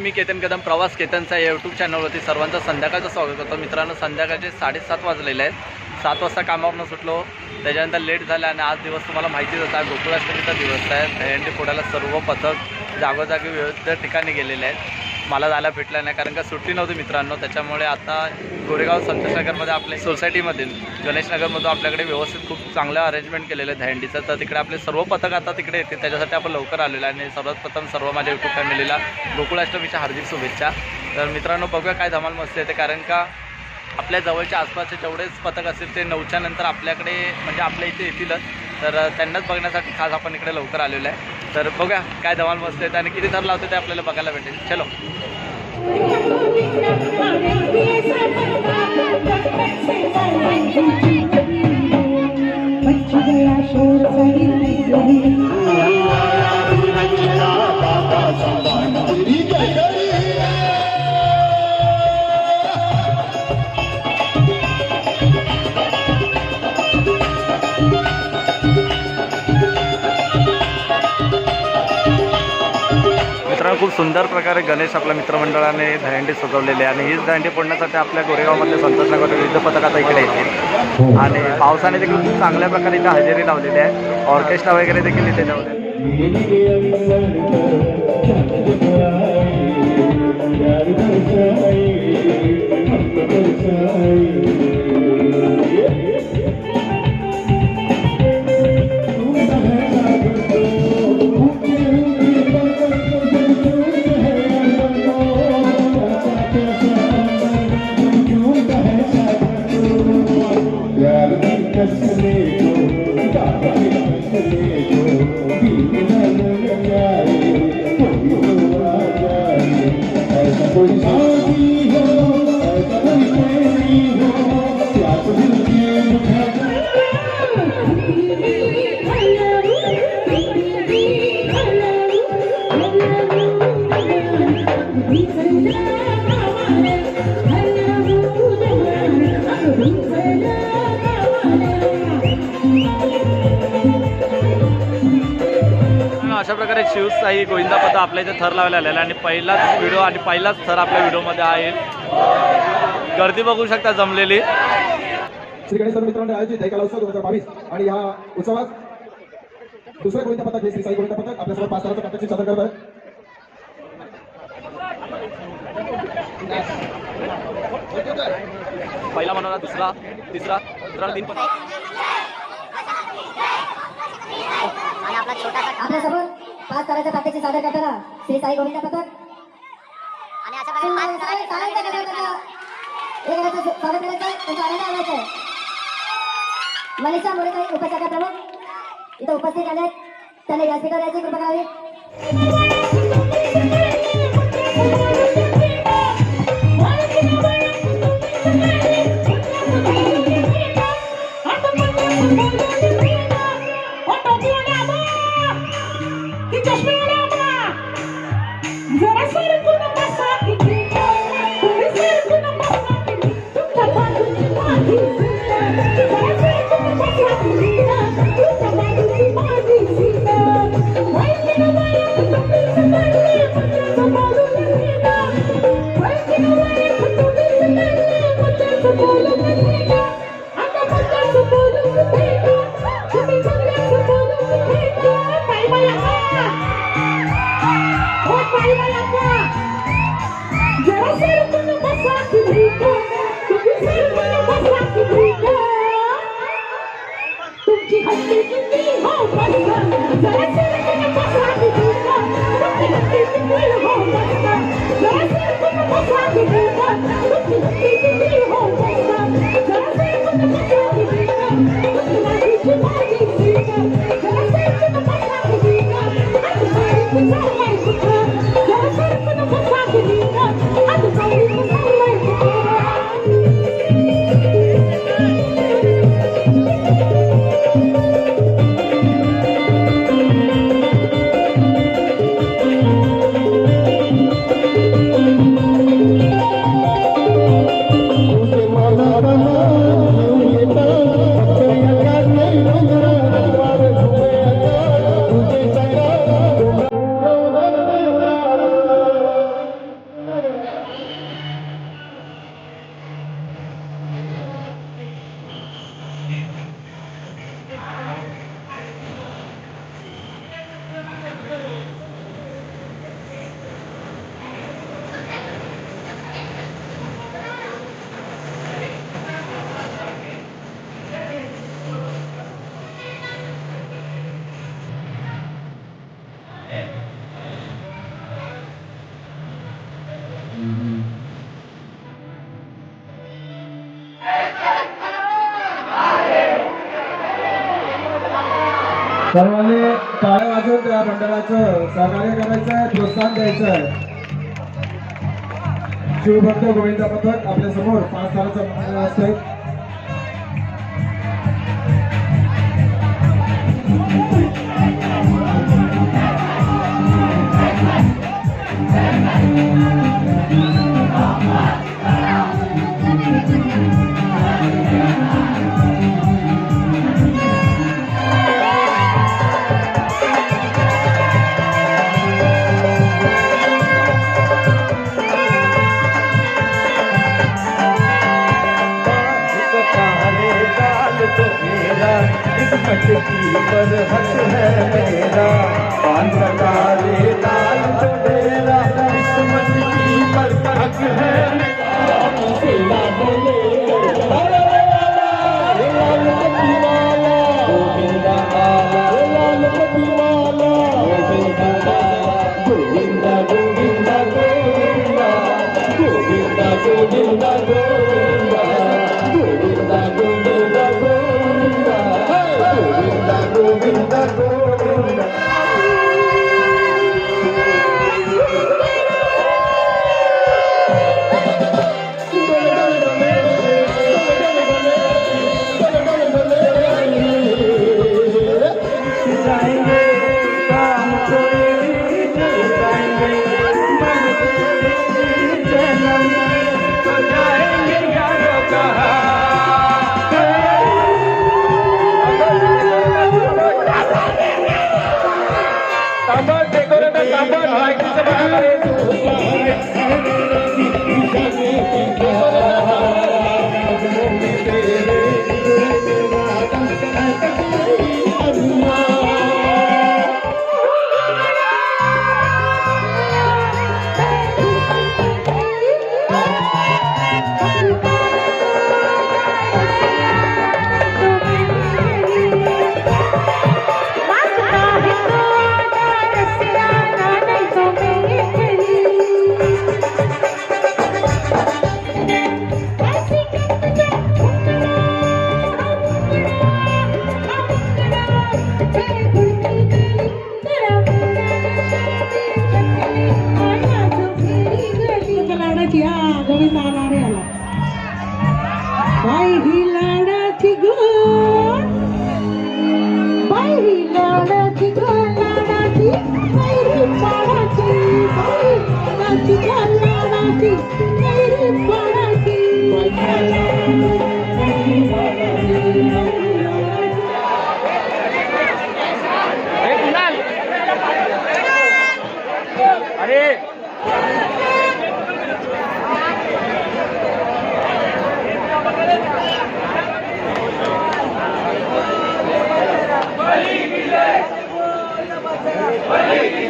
मी केतन कदम प्रवास केतनचा या यूट्यूब चॅनलवरती सर्वांचं संध्याकाळचं स्वागत करतो. मित्रांनो संध्याकाळचे साडेसात वाजलेले आहेत. सात वाजता कामावरून सुटलो. त्याच्यानंतर लेट झालं आणि आज दिवस तुम्हाला माहितीच होता. गोकुळाष्टमीचा दिवस आहे. दहंडी फोडायला सर्व पथक जागोजागी विविध ठिकाणी गेलेले आहेत. मला जायला भेटलं नाही कारण का सुट्टी नव्हती मित्रांनो त्याच्यामुळे आता गोरेगाव संतोषनगरमध्ये आपल्या सोसायटीमधील गणेशनगरमधून आपल्याकडे व्यवस्थित खूप चांगलं अरेंजमेंट केलेलं आहे दहीहंडीचं तर तिकडे आपले सर्व पथक आता तिकडे येते त्याच्यासाठी आपण लवकर आलेलो आहे. आणि सर्वात प्रथम सर्व माझ्या युट्यूब फॅमिलीला गोकुळाष्टमीच्या हार्दिक शुभेच्छा. तर मित्रांनो बघूया काय धमाल मस्ती येते कारण का आपल्या जवळच्या आसपासचे जेवढेच पथक असतील ते नऊच्या नंतर आपल्याकडे म्हणजे आपल्या इथे येतीलच. तर त्यांनाच बघण्यासाठी खास आपण इकडे लवकर आलेलो आहे. तर बघूया काय धमाल मस्त येते आणि किती थर लावते ते आपल्याला बघायला भेटेल चलो मित्रांनो खूप सुंदर प्रकारे गणेश आपल्या मित्रमंडळाने दहीहंडी सजवलेले आहे. आणि हीच दहंडे फोडण्यासाठी आपल्या गोरेगावमधले संतोषनगर विविध पथक इकडे येतील. आणि पावसाने देखील खूप चांगल्या प्रकारे इथे हजेरी लावलेली आहे. ऑर्केस्ट्रा वगैरे देखील इथे लावले अशा प्रकारे शिवसाई गोविंदा पथ आपल्या इथे थर लावायला आलेला आहे आणि पहिलाच व्हिडिओ आणि पहिलाच थर आपल्या व्हिडिओमध्ये आहे. गर्दी बघू शकता जमलेली. श्री गणेश सर्व मित्रांनो आयोजित ऐकायला उत्सव दोन हजार बावीस आणि या उत्सवात दुसरे गोविंद पथक हे श्री साई गोविंद पथक आपल्यासोबत पाच ताराचं प्रात्यक्षिक सादर करत आहे पहिला मनवला दुसरा तिसरा मित्रांनो तीन पथक. आपल्यासोबत पाच ताराच्या प्रात्यक्षिक सादर करताना. श्री साई गोविंद पथक. आणि अशा प्रकारे पाच करायचं त्यांचा आनंद आणायचा आहे. मनीषा मोरेताई उपशाखा प्रमुख. इथं उपस्थित आले त्यांनी व्यासपीठावर यायची कृपा करावी. किती हो सर्वांनी टाळ्या वाजवून त्या मंडळाचं सहकार्य करायचं आहे प्रोत्साहन द्यायचं आहे शिवभक्त गोविंद पथक आपल्यासमोर पाच ताराचं मंडळ असते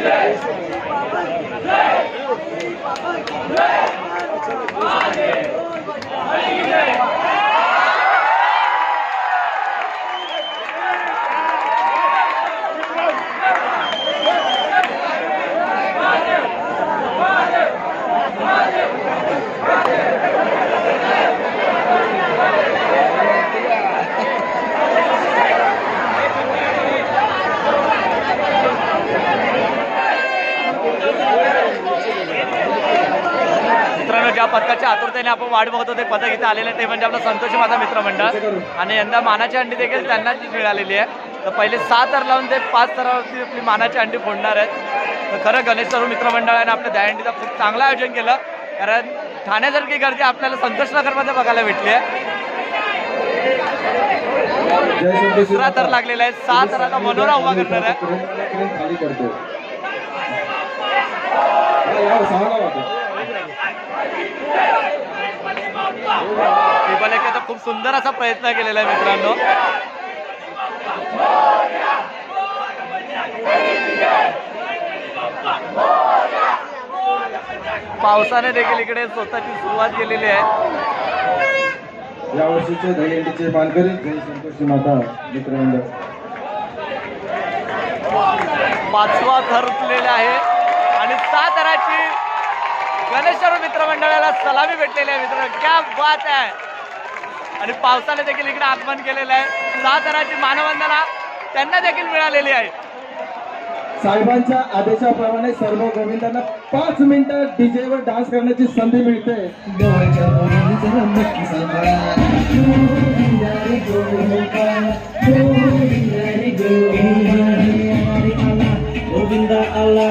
Três! Três! Três! पदकाच्या आतुरतेने आपण वाट बघतो ते पदक इथे आलेले ते म्हणजे आपलं संतोष माझा मित्रमंडळ. आणि यंदा मानाची अंडी देखील त्यांनाच मिळालेली आहे. तर पहिले सहा तर लावून ते पाच तरावरती आपली मानाची अंडी फोडणार आहेत. तर खरं गणेश सर्व मित्रमंडळाने आपल्या दहंडीचं खूप चांगलं आयोजन केलं. कारण ठाण्यासारखी गर्दी आपल्याला संतोष नगरमध्ये बघायला भेटली आहे. दुसरा तर लागलेला आहे सहा तराचा मनोरा उभा करणार आहे. एकाचा खूप सुंदर असा प्रयत्न केलेला आहे मित्रांनो. पावसाने देखील इकडे स्वतःची सुरुवात केलेली आहे. या वर्षीचे दहीहंडीचे मानकरी जय संतोषी माता मित्रमंडळ. पाचवा थर उचलेला आहे. आणि सात थराची गणेश्वर मित्रमंडळाला सलामी भेटलेली आहे मित्र क्या बात आहे. आणि पावसाने देखील इकडे आगमन केलेलं आहे. सहा थराची मानवंदना त्यांना देखील मिळालेली आहे. साहेबांच्या आदेशाप्रमाणे सर्व गोविंदांना पाच मिनिटं डीजे वर डान्स करण्याची संधी मिळते. गोविंदा. आला.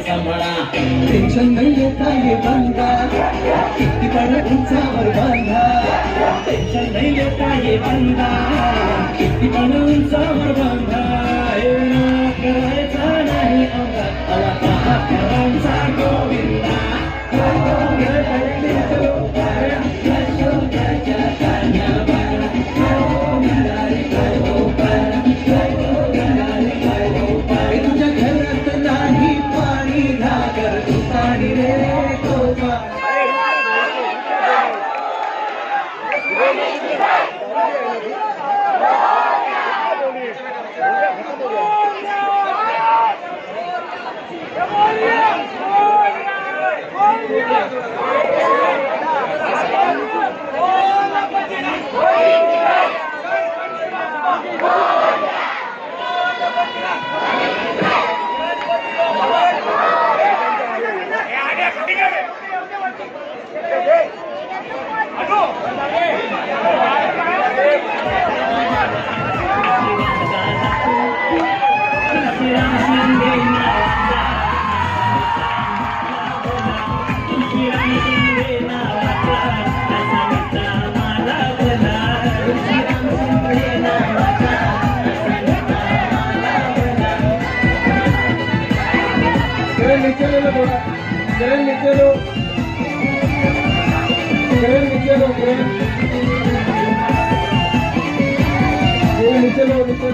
जरा मटकी सांभाळा टेन्शन नाही येत आहे बंदा किती पण उंचावर बांधा टेन्शन नाही येता ये बंदा किती पण उंचावर बांधा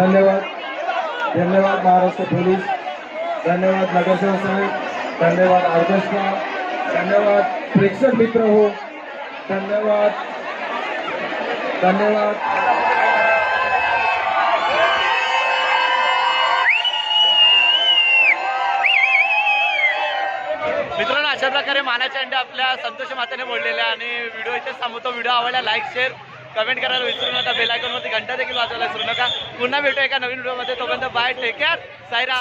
धन्यवाद. धन्यवाद महाराष्ट्र पोलीस. धन्यवाद नगरसेवक साहेब. धन्यवाद ऑर्केस्ट्रा. धन्यवाद प्रेक्षक मित्र हो. धन्यवाद. धन्यवाद. मित्रांनो अशा प्रकारे मानाचे अंडे आपल्या संतोष मातेने बोललेले आणि व्हिडिओ इथे थांबवतो. व्हिडिओ आवडला लाईक शेअर कमेंट करायला विसरू नका बेलायकॉनवरती घंटा देखील वाजवायला विसरू नका. पुन्हा भेटू एका नवीन व्हिडिओमध्ये. तोपर्यंत बाय टेक केअर सायरा